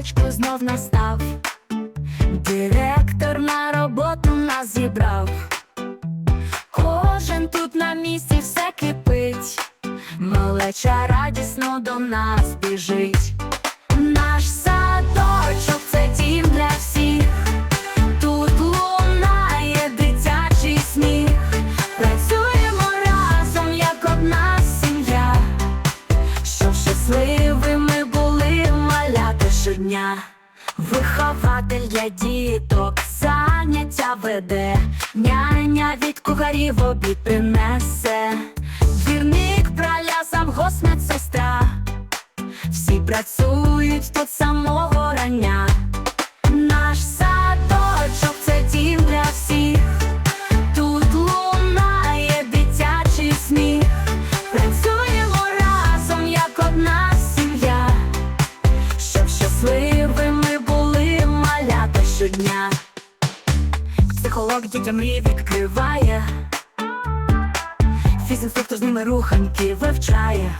раночку знов настав, директор на роботу нас зібрав. Кожен тут на місці все кипить, малеча радісно до нас біжить. Наш садочок це дім для всіх. Тут лунає дитячий сміх. Працюємо разом, як одна сім'я, щоб щасливо щодня. Вихователь для діток заняття веде, няня від кухарів обід принесе, двірник праля сам сестра, Всі працюють тут самого рання. Щодня. Психолог дітям мрії відкриває, фізінструктор з ними руханки вивчає.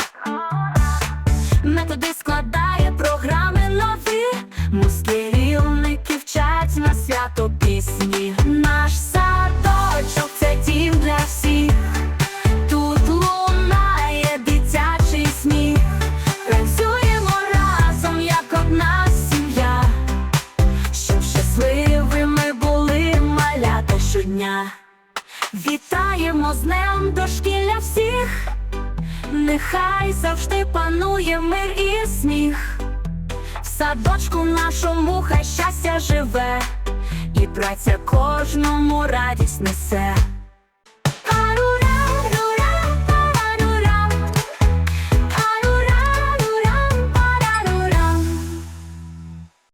Методи складає програми нові, мускерівники вчать на свято пісні. Наш щодня. Вітаємо з днем дошкілля всіх. Нехай завжди панує мир і сміх. В садочку нашому хай щастя живе, і праця кожному радість несе.